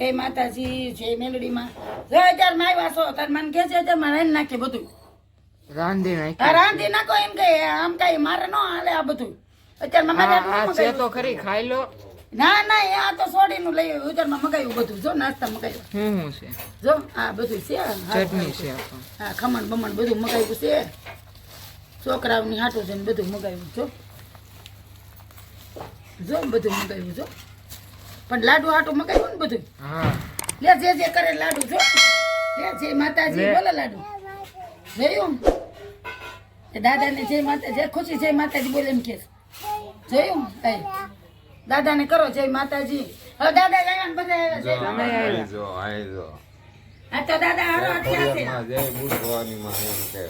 જય માતાજી જય મેલડીમાં. જો અત્યારે માય વાસો તાર મને કે છે અત્યારે મારે નાખે બધું. રાંધી આ રાંધી નાખો એમ કે આમ કઈ મારે ન હાલે આ બધું. અત્યારે મમ્મા છે તો ખરી ખાઈ લો. ના ના એ આ તો સોડીનું લઈ આવ્યું. અત્યારમાં મગાવ્યું બધું. જો નાસ્તા મગાવ્યું. હું હું છે? જો આ બધું છે. ચટણી છે હા ખમણ બમણ બધું મગાવ્યું છે. છોકરાઓની હાટું છે ને બધું મગાવ્યું. જો. જો બધું મગાવ્યું જો. પણ લાડુ હાટું મગાવ્યું ને બધું હા. લે જે જે કરે લાડુ જો. લે જે માતાજી બોલો લાડુ. જોયું? દાદાને જય માતા જય ખુશી જય માતાજી બોલે એમ કે જોયું? એ. દાદાને કરો જય માતાજી. હવે દાદા આવ્યા ને બધા આવ્યા જય તમે માતાજી. આવ્યા. આયજો. આયજો આ તો દાદા હારો અઠ્યા છે. જય બુધવાની માં એમ કે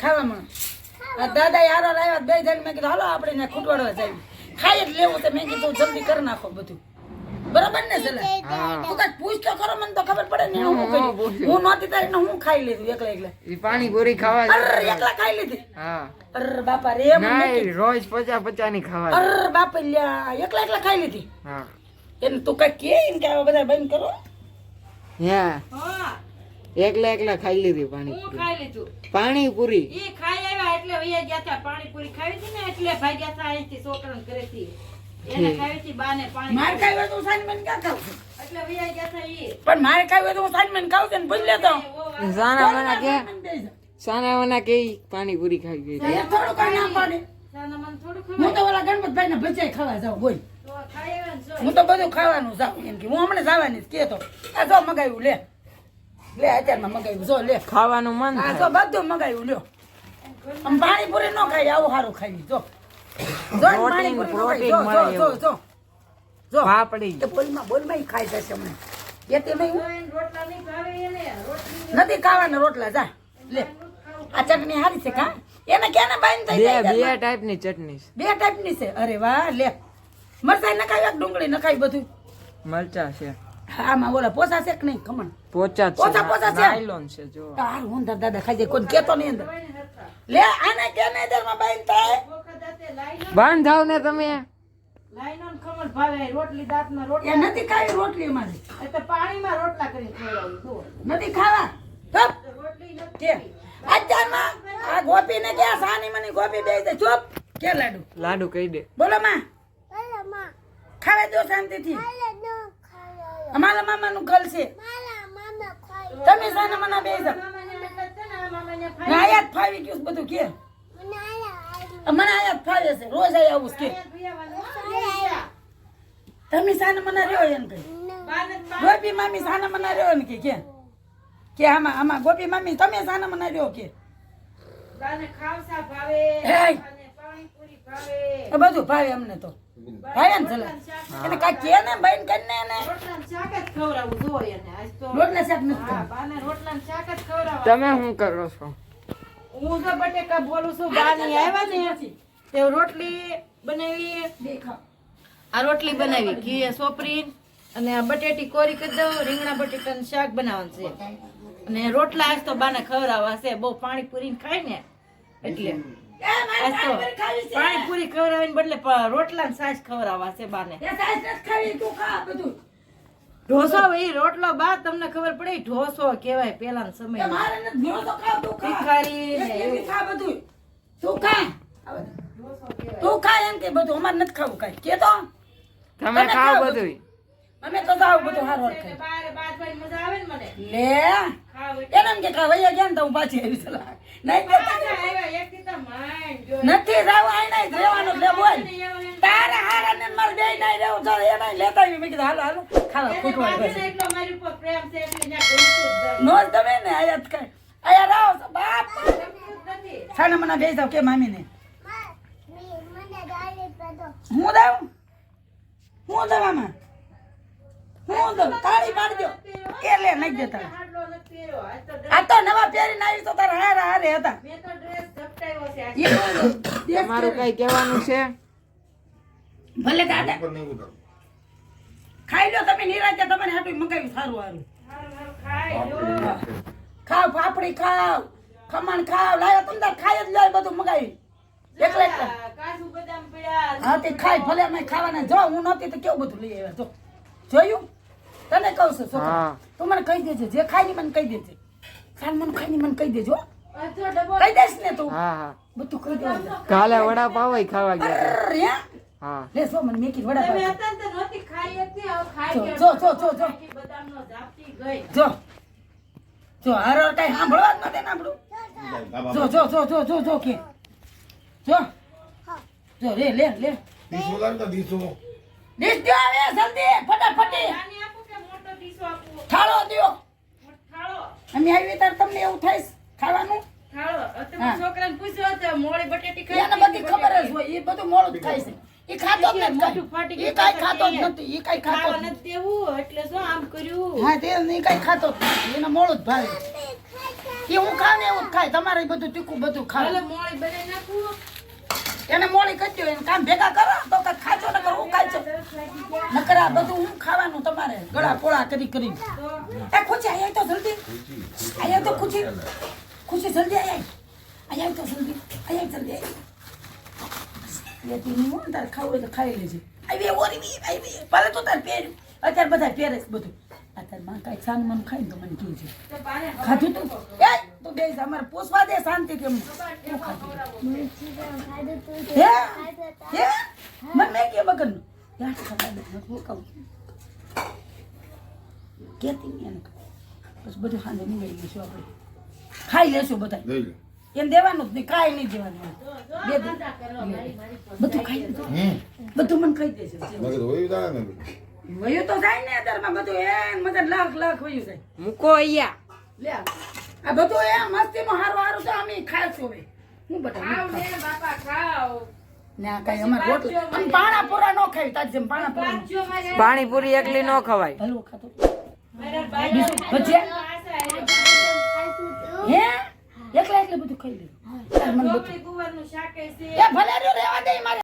ખાવામાં. દાદા હારો લાવ્યા બે જણ મેં કીધું હાલો આપણે ખૂટવાડવા જાય ખાઈ જ લેવું છે મેં કીધું જલ્દી કરી નાખો બધું. બરાબર ને સલા હા તું કાંઈક પૂછ તો ખરો મને તો ખબર પડે ને હું કર્યું. હું નોતી તારી ને હું ખાઈ લીધું એકલા એકલા. એ પાણી ગોરી ખાવા અર એકલા ખાઈ લીધી? હા. અર બાપા રે મને ના રોજ પચાસ પચાસની ખાવા અર બાપા લ્યા એકલા એકલા ખાઈ લીધી? હા. એને તું કઈ કે એમ કે આવા બધા બંધ કરો? હા? એકલા એકલા ખાઈ લીધી પાણીપુરી ખાઈ લીધું. પાણીપુરી એ ખાઈ એટલે વૈયા ગયા હતા પાણીપુરી ખાવી હતી ને એટલે ભાઈ ગયા હતા અહીંથી છોકરાને ઘરેથી. એને ખાવી હતી બાને પાણી મારે ખાવી હોય તો સાંજ મને ક્યાં ખાવ એટલે વૈયા ગયા હતા એ પણ મારે ખાવી હોય તો હું સાંજ મને ખાઉં છું ને ભૂલ લેતો. સાના મના કે. સાના મના કે પાણીપુરી ખાઈ ગઈ થોડું કઈ ના પડે. સાના મને થોડું હું તો ઓલા ગણપતભાઈ ને ભજીયા ખાવા જાઉં બોલ. તો હું તો બધું ખાવાનું જાઉં એમ કે હું હમણાં જવાની જ કેતો. આ જો મગાવ્યું લે. લે અત્યારમાં મગાવ્યું જો લે. ખાવાનું મન આ તો બધું મગાવ્યું લ્યો. આમ પાણીપુરી ન ખાઈ આવું સારું ખાઈ જો. જો પાણીપુરી ન ખાઈ. જો, જો, જો, પાપડી. બોલમાં બોલમાં ખાઈ જશે હમણાં. એ તે નહીં રોટલા નહીં ભાવે એને. રોટલી નથી ખાવાના રોટલા જા. લે. આ ચટણી સારી છે કા? એને કેને બાઈન થઈ બે જાય બે ઘરમાં? ટાઈપની ચટણી છે. બે ટાઈપની છે? અરે વાહ લે. મરચાઈ નખાય ડુંગળી નખાય બધું. મરચા છે. આમાં ઓલા પોસા છે કે નહીં? ખમણ. પોચા છે. પોચા પોચા છે. નાયલોન છે જો તાર હું દાદા ખાઈ જાય. કોઈ કેતો નહીં અંદર. લે આને કેને દરમાં બાઈન થાય? હાથે લાઈનો ને તમે. લાઈનો ને ખમણ ભાવે રોટલી દાંતમાં એ નથી ખાવી રોટલી મારી એ તો પાણીમાં રોટલા કરી ખવડાવું જુઓ. નથી ખાવા? ચૂપ. રોટલી નથી કે અત્યારમાં આ ગોપી ને કે સાની મને ગોપી બે દે. ચૂપ. કે લાડુ? લાડુ કહી દે. બોલો માં. ખાવે દો શાંતિથી. અમારા મામાનું ઘર છે. તમે સાના મના બે જાઓ મામાને મતલબ છે ને યાદ આયા જ ફાવી ગયું બધું કે. મને આયા જ ફાવે છે રોજ આયા આવું કે. તમે સાને મના રહ્યો એમ કઈ ગોપી મામી સાને મના રહ્યો એમ કે કે. કે આમાં આમાં ગોપી મામી તમે સાને મના રહ્યો કે. બાને ખાવસા ભાવે હે. બાને પાણીપુરી ભાવે. એ બધું ભાવે અમને તો. ભાવે ને ચલા એને કાંઈ કે ને બહેન કરીને ને રોટલાનું શાક જ ખવડાવવું જોઈએ એને આજ તો રોટલા શાક નથી હા બાને રોટલાનું શાક જ ખવડાવવા તમે શું કરો છો? હું તો બટેકા બોલું છું બાની આવ્યા ને તે રોટલી બનાવી. દેખા. આ રોટલી બનાવી ઘી સોપરી અને આ બટેટી કોરી કરી દઉં રીંગણા બટેટાનું શાક બનાવવાનું છે. અને રોટલા આજ તો બાને ખવડાવવા છે બહુ પાણીપુરી ખાય ને એટલે. છે. પાણીપુરી ખવડાવીને બદલે રોટલા સાસ ખવડાવવા છે બાને. એ સાઈઝ નથી ખાવી, તું ખા બધું. ઢોસો એ રોટલો બા તમને ખબર પડે ઢોસો કહેવાય પેલાના સમય મારે નથી, ભીનો તું ખા. એમ કે બધું અમારે નથી ખાવું કઈ. કે તો તમે ખાવ બધું અમે તો જાવ બધું હારું હારું ખાઈ. બારે ભાઈ મજા આવે ને મને? લે. ખાવ એને કે ખા વૈયા ગયા ને તો હું પાછી આવી સલાહ નહીં માંડ નથી જાવ આઈ નહીં રહેવાનું લે બોલ. તારા હારા ને મારે બે નહીં રહેવું તો એ નહીં લેતા આવી. મેં કીધું હાલો હાલો ખાવા ખૂટવા બાજુને મારી ઉપર પ્રેમ છે એટલે ન્યા ગમતું જ નો તમે ને આયાત કઈ. આયા રાવ બાપ. સાના મને બે જાવ કે મામી ને. હું દઉં હું દવામાં હું તાળી પાડી દો કે લે નહીં દેતા આ તો નવા પહેરીને આવી તો તારા હારા હારે હતા. તમારું કઈ કહેવાનું છે? ભલે દાદા ખાઈ લો તમે નિરાતે તમારે હાટું મગાવી સારું સારું. ખાવ પાપડી ખાવ ખમણ ખાવ લાયો તમને ખાઈ જ લાય બધું મંગાવી એકલા હા તે ખાઈ ભલે અમે ખાવાના. જો હું નહોતી તો કેવું બધું લઈ આવ્યા? જો જોયું? તને કહું છું છોકરા તું મને કહી દેજે જે ખાઈ ની મને કહી દેજે. સાલમન ખાઈ ની મને કહી દેજો હો. કહી દેસ ને તું. હા હા. બધું કહી દેજે કાલે વડા પાવ ખાવા ગયા હે? લે સો મને મેકી વડા પાવ. ને તો નહોતી ખાઈ હતી, હવે ખાઈ જો, જો, જો, જો, જો. આખી બદામનો ઝાપટી ગઈ. જો. જો હારો કઈ સાંભળવા જ નથી ને આપણું? જો જો જો જો જો જો કે. જો. જો લે લે લે. દીસો લાવ દીસો દીસ જો આવે જલ્દી ફટાફટી. થાળો થાળો, અમે આવી ત્યારે તમને એવું થાય ખાવાનું? છોકરાને પૂછ્યો હતો, મોળી બટેટી ખાઈ એને બધી ખબર જ હોય એ બધું મોળું જ ખાય છે. એ ખાતો જ નથી એ કાઈ ખાતો જ નથી એ કાઈ ખાતો જ નથી નથી એટલે શું આમ કર્યું? હા તે નહીં કાઈ ખાતો એને મોડું જ ભાવે. એ હું ખાવ ને એવું જ ખાય. તમારે બધું તીખું બધું હાલો એટલે મોળી બનાવી નાખું. એને મોડી કરી દો એને કામ ભેગા કરો તો કાંઈ ખાજો નકર હું બધું હું ખાવાનું તમારે ગળા પોળા કરી કરી એ ખુશી આયા તો જલ્દી. આયા તો ખુશી. ખુશી જલ્દી આયા. આયા તો જલ્દી. આયા જલ્દી આયા. એ તું નહીં હોય ને તારે ખાવું હોય તો ખાઈ લેજે. આવી ઓરી બી આવી પાલે તો તારે પહેર્યું. અત્યારે બધા પહેરે બધું. અત્યારે માં કાંઈ છાન મન ખાઈ તો મને કીધું છે ખાધું તું? એ તું બે અમારે પોસવા દે શાંતિથી કેમ ખાધું હે? હે? મને મેં કે બગન યાર દે હું કહું કેતી નહીં એને બસ બધું સાંજે નીકળી ગયું આપણે. ખાઈ લેશું બધા એને દેવાનું જ નહીં કાંઈ નહીં દેવાનું બધું ખાઈ લીધું બધું મને ખાઈ દેશે વયું તો જાય ને અત્યારમાં બધું એમ મગર લાખ લાખ વયું જાય. મૂકો અહીંયા. લે આ. બધું એ મસ્તીનું હારું હારું છે અમે ખાઈશું હવે. હું બધા ખાવ. ને બાપા ખાવ. પાણીપુરી એકલી ન ખવાય. એકલા એકલા બધું ખાઈ એ ભલે રેવા દે મારે.